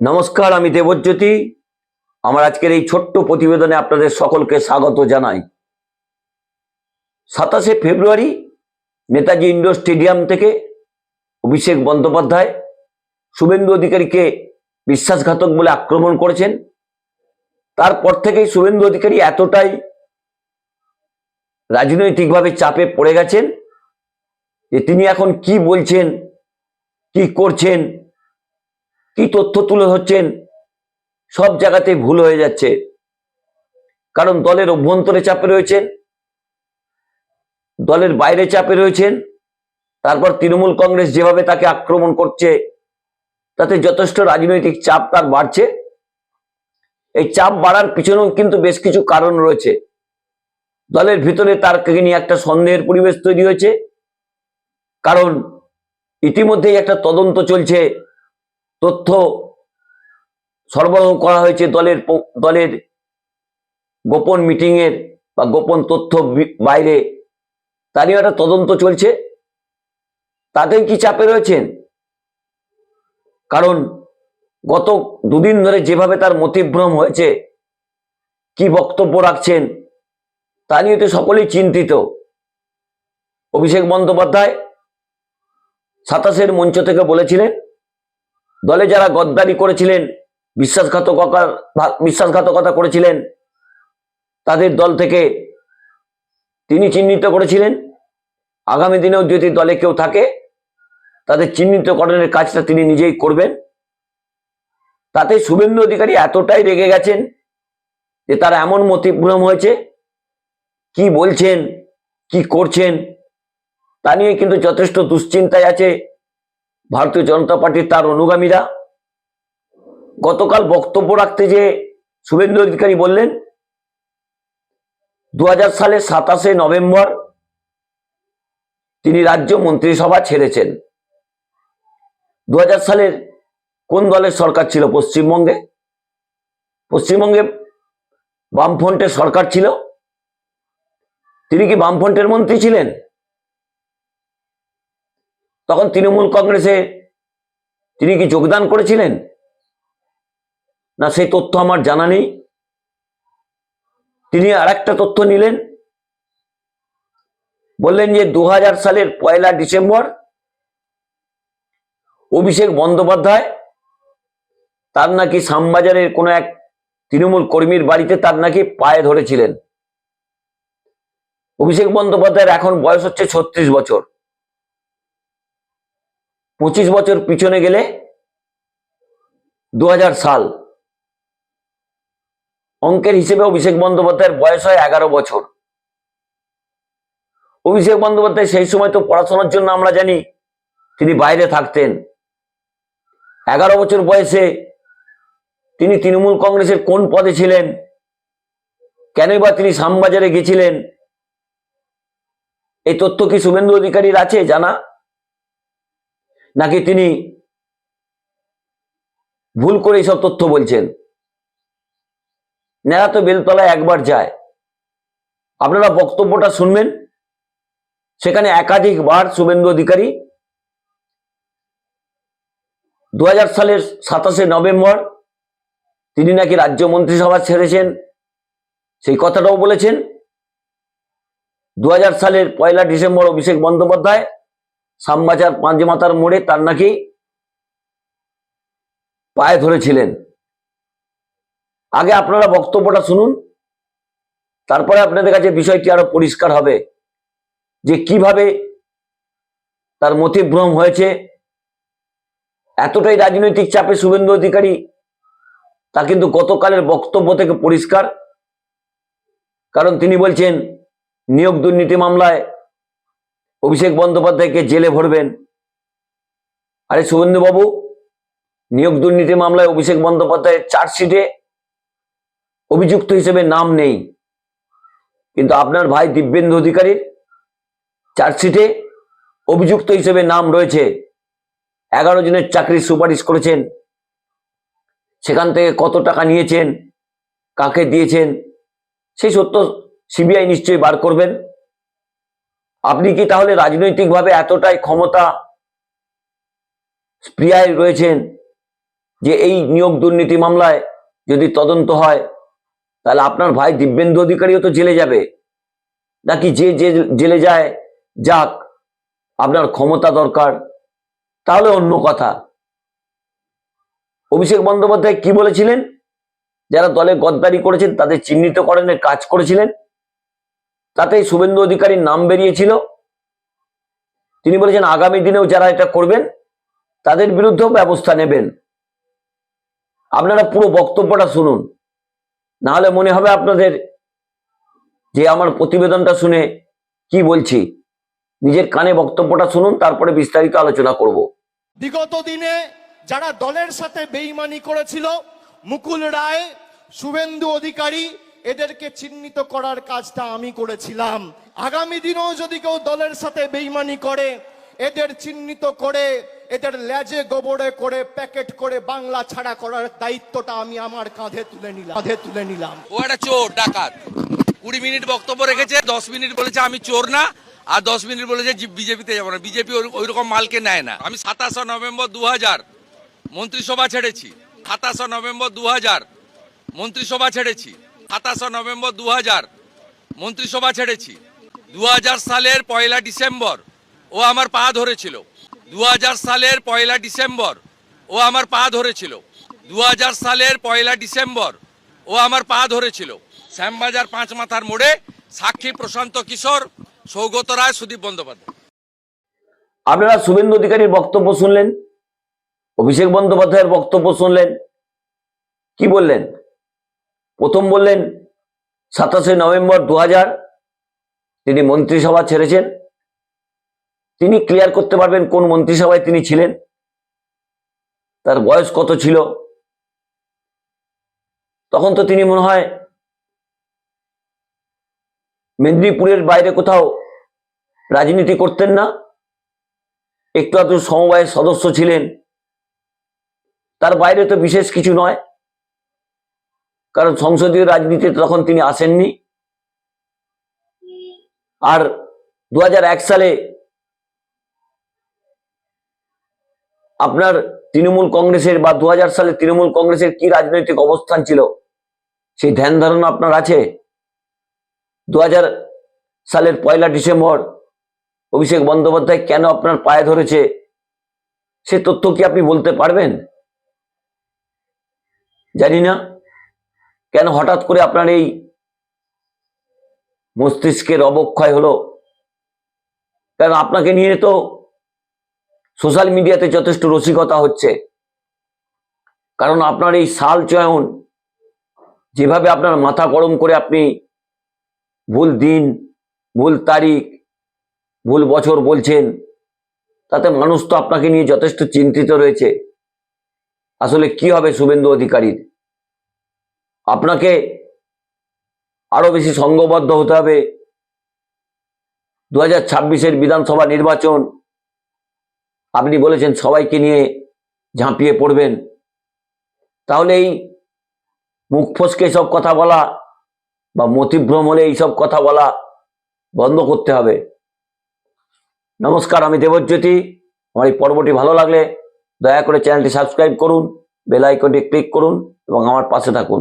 নমস্কার, আমি দেবজ্যোতি। আমার আজকের এই ছোট্ট প্রতিবেদনে আপনাদের সকলকে স্বাগত জানাই। সাতাশে ফেব্রুয়ারি নেতাজি ইন্ডোর স্টেডিয়াম থেকে অভিষেক বন্দ্যোপাধ্যায় শুভেন্দু অধিকারীকে বিশ্বাসঘাতক বলে আক্রমণ করেছেন। তারপর থেকেই শুভেন্দু অধিকারী এতটাই রাজনৈতিকভাবে চাপে পড়ে গেছেন যে তিনি এখন কি বলছেন, কি করছেন কি তথ্য তুলে ধরছেন? সব জায়গাতে ভুল হয়ে যাচ্ছে। কারণ দলের অভ্যন্তরে চাপে রয়েছেন, দলের বাইরে চাপে রয়েছেন, তারপর তৃণমূল কংগ্রেস যেভাবে তাকে আক্রমণ করছে, তাতে যথেষ্ট রাজনৈতিক চাপ তার বাড়ছে। এই চাপ বাড়ার পিছনেও কিন্তু বেশ কিছু কারণ রয়েছে। দলের ভিতরে তার নিয়ে একটা সন্দেহের পরিবেশ তৈরি হয়েছে, কারণ ইতিমধ্যেই একটা তদন্ত চলছে। তথ্য সরবরাহ করা হয়েছে দলের দলের গোপন মিটিং এর বা গোপন তথ্য বাইরে। তারই একটা তদন্ত চলছে। তাতেই কি চাপে রয়েছেন? কারণ গত দুদিন ধরে যেভাবে তার মতিভ্রম হয়েছে, কি বক্তব্য রাখছেন, তা নিয়ে তো সকলেই চিন্তিত। অভিষেক বন্দ্যোপাধ্যায় সাতাশের মঞ্চ থেকে বলেছিলেন দলে যারা গদ্দারি করেছিলেন, বিশ্বাসঘাতকতা বিশ্বাসঘাতকতা করেছিলেন, তাদের দল থেকে তিনি চিহ্নিত করেছিলেন। আগামী দিনেও যদি দলে কেউ থাকে, তাদের চিহ্নিতকরণের কাজটা তিনি নিজেই করবেন। তাতে শুভেন্দু অধিকারী এতটাই রেগে গেছেন যে তার এমন মতিভ্রম হয়েছে, কি বলছেন, কি করছেন, তা নিয়ে কিন্তু যথেষ্ট দুশ্চিন্তায় আছে। ভারতীয় জনতা পার্টির তার অনুগামীরা গতকাল বক্তব্য রাখতে যে শুভেন্দু অধিকারী বললেন দু সালের সাতাশে নভেম্বর তিনি রাজ্য মন্ত্রিসভা ছেড়েছেন। দু হাজার সালের কোন দলের সরকার ছিল? পশ্চিমবঙ্গে। পশ্চিমবঙ্গে বামফ্রন্টের সরকার ছিল। তিনি কি বামফ্রন্টের মন্ত্রী ছিলেন? তখন তৃণমূল কংগ্রেসে তিনি কি যোগদান করেছিলেন? না সেই তথ্য আমার জানা নেই। তিনি আর একটা তথ্য নিলেন। বললেন যে দু হাজার সালের পয়লা ডিসেম্বর অভিষেক বন্দ্যোপাধ্যায় তার নাকি শ্যামবাজারের কোনো এক তৃণমূল কর্মীর বাড়িতে তার নাকি পায়ে ধরেছিলেন। অভিষেক বন্দ্যোপাধ্যায়ের এখন বয়স হচ্ছে ছত্রিশ বছর। পঁচিশ বছর পিছনে গেলে দু হাজার সাল। অঙ্কের হিসেবে অভিষেক বন্দ্যোপাধ্যায়ের বয়স হয় এগারো বছর। অভিষেক বন্দ্যোপাধ্যায় সেই সময় তো পড়াশোনার জন্য আমরা জানি তিনি বাইরে থাকতেন। এগারো বছর বয়সে তিনি তৃণমূল কংগ্রেসের কোন পদে ছিলেন? কেনই বা তিনি শ্যামবাজারে গেছিলেন? এই তথ্য কি শুভেন্দু অধিকারীর আছে জানা? নাকি তিনি ভুল করে এইসব তথ্য বলছেন? নেড়া তো বেলতলায় একবার যায়। আপনারা বক্তব্যটা শুনবেন। সেখানে একাধিকবার শুভেন্দু অধিকারী দু হাজার সালের সাতাশে নভেম্বর তিনি নাকি রাজ্য মন্ত্রিসভা ছেড়েছেন, সেই কথাটাও বলেছেন। দু হাজার সালের পয়লা ডিসেম্বর অভিষেক বন্দ্যোপাধ্যায় শ্যামবাজার পাঁচমাতার মোড়ে তার নাকি পায়ে ধরেছিলেন। আগে আপনারা বক্তব্যটা শুনুন, তারপরে আপনাদের কাছে বিষয়টি আরও পরিষ্কার হবে যে কীভাবে তার মতিভ্রম হয়েছে। এতটাই রাজনৈতিক চাপে শুভেন্দু অধিকারী তা কিন্তু গতকালের বক্তব্য থেকে পরিষ্কার, কারণ তিনি বলছেন, নিয়োগ দুর্নীতি মামলায় অভিষেক বন্দ্যোপাধ্যায়কে জেলে ভরবেন। আরে শুভেন্দু বাবু নিয়োগ দুর্নীতি মামলায় অভিষেক বন্দ্যোপাধ্যায়ের চার্জশিটে অভিযুক্ত হিসেবে নাম নেই। কিন্তু আপনার ভাই দিব্যেন্দু অধিকারীর চার্জশিটে অভিযুক্ত হিসেবে নাম রয়েছে। এগারো জনের চাকরির সুপারিশ করেছেন। সেখান থেকে কত টাকা নিয়েছেন, কাকে দিয়েছেন, সেই সত্য সিবিআই নিশ্চয়ই বার করবেন। আপনি কি তাহলে রাজনৈতিকভাবে এতটাই ক্ষমতা স্প্রিয়ায় রয়েছেন যে এই নিয়োগ দুর্নীতি মামলায় যদি তদন্ত হয়, তাহলে আপনার ভাই দিব্যেন্দু অধিকারীও তো জেলে যাবে। নাকি যে যে জেলে যায়, যাক, আপনার ক্ষমতা দরকার। তাহলে অন্য কথা। অভিষেক বন্দ্যোপাধ্যায় কি বলেছিলেন? যারা দলে গদ্দারি করেছেন, তাদের চিহ্নিতকরণের কাজ করেছিলেন। তাতে শুভেন্দু অধিকারীর নাম বেরিয়েছিল। তিনি বলেছেন, আগামী দিনেও যারা এটা করবেন, তাদের বিরুদ্ধেও ব্যবস্থা নেবেন। আপনারা পুরো বক্তব্যটা শুনুন। নাহলে মনে হবে আপনাদের যে আমার প্রতিবেদনটা শুনে কি বলছি। নিজের কানে বক্তব্যটা শুনুন, তারপরে বিস্তারিত আলোচনা করব। বিগত দিনে যারা দলের সাথে বেইমানি করেছিল, মুকুল রায়, শুভেন্দু অধিকারী এদেরকে চিহ্নিত করার কাজটা আমি করেছিলাম। আগামী দিনেও যদি কেউ দলের সাথে বেইমানি করে, এদের চিহ্নিত করে, এদের লেজে গোবরে করে, প্যাকেট করে বাংলা ছাড়া করার দায়িত্বটা আমি আমার কাঁধে তুলে নিলাম। কাঁধে তুলে নিলাম। ও একটা চোর, ডাকাত। কুড়ি মিনিট বক্তব্য রেখেছে, দশ মিনিট বলেছে আমি চোর না, আর দশ মিনিট বলেছে বিজেপিতে যাব না। বিজেপি ওই রকম মালকে নেয় না। আমি সাতাশে নভেম্বর দু হাজার মন্ত্রিসভা ছেড়েছি। সাতাশে নভেম্বর দু হাজার মন্ত্রিসভা ছেড়েছি। সাতাশে নভেম্বর দু হাজার মন্ত্রিসভা ছেড়েছি। দু হাজার সালের পয়লা ডিসেম্বর, ও আমার পা ধরেছিল। দু হাজার সালের পয়লা ডিসেম্বর, ও আমার পা ধরেছিল। দু হাজার সালের পয়লা ডিসেম্বর, ও আমার পা ধরেছিল। শ্যামবাজার পাঁচ মাথার মোড়ে সাক্ষী প্রশান্ত কিশোর, সৌগত রায়, সুদীপ বন্দ্যোপাধ্যায়। আপনারা শুভেন্দু অধিকারীর বক্তব্য শুনলেন? অভিষেক বন্দ্যোপাধ্যায়ের বক্তব্য শুনলেন? কি বললেন? প্রথম বললেন সাতাশে নভেম্বর দু তিনি মন্ত্রিসভা ছেড়েছেন। তিনি ক্লিয়ার করতে পারবেন কোন মন্ত্রিসভায় তিনি ছিলেন। তার বয়স কত ছিল? তখন তো তিনি মনে হয় মেদিনীপুরের বাইরে কোথাও রাজনীতি করতেন না। একটু আধটু সমবায়ের সদস্য ছিলেন। তার বাইরে তো বিশেষ কিছু নয়। কারণ সংসদীয় রাজনীতিতে তখন তিনি আসেননি। আর দু হাজার এক সালে আপনার তৃণমূল কংগ্রেসের বা দু হাজার সালে তৃণমূল কংগ্রেসের কি রাজনৈতিক অবস্থান ছিল, সেই ধ্যান ধারণা আপনার আছে? দু হাজার সালের পয়লা ডিসেম্বর অভিষেক বন্দ্যোপাধ্যায় কেন আপনার পায়ে ধরেছে, সে তথ্য কি আপনি বলতে পারবেন? জানি না। কেন হঠাৎ করে আপনার এই মস্তিষ্কের অবক্ষয় হলো? কারণ আপনাকে নিয়ে তো সোশ্যাল মিডিয়াতে যথেষ্ট রসিকতা হচ্ছে। কারণ আপনার এই সাল চয়ন, যেভাবে আপনার মাথা গরম করে আপনি ভুল দিন, ভুল তারিখ, ভুল বছর বলছেন, তাতে মানুষ তো আপনাকে নিয়ে যথেষ্ট চিন্তিত রয়েছে। আসলে কি হবে শুভেন্দু অধিকারীর? আপনাকে আরও বেশি সংঘবদ্ধ হতে হবে। দু হাজার ছাব্বিশের বিধানসভা নির্বাচন, আপনি বলেছেন সবাইকে নিয়ে ঝাঁপিয়ে পড়বেন। তাহলে এই মুখ ফসকে সব কথা বলা বা মতিভ্রম হলে এইসব কথা বলা বন্ধ করতে হবে। নমস্কার, আমি দেবজ্যোতি। আমার এই পর্বটি ভালো লাগলে দয়া করে চ্যানেলটি সাবস্ক্রাইব করুন, বেল আইকনটি ক্লিক করুন এবং আমার পাশে থাকুন।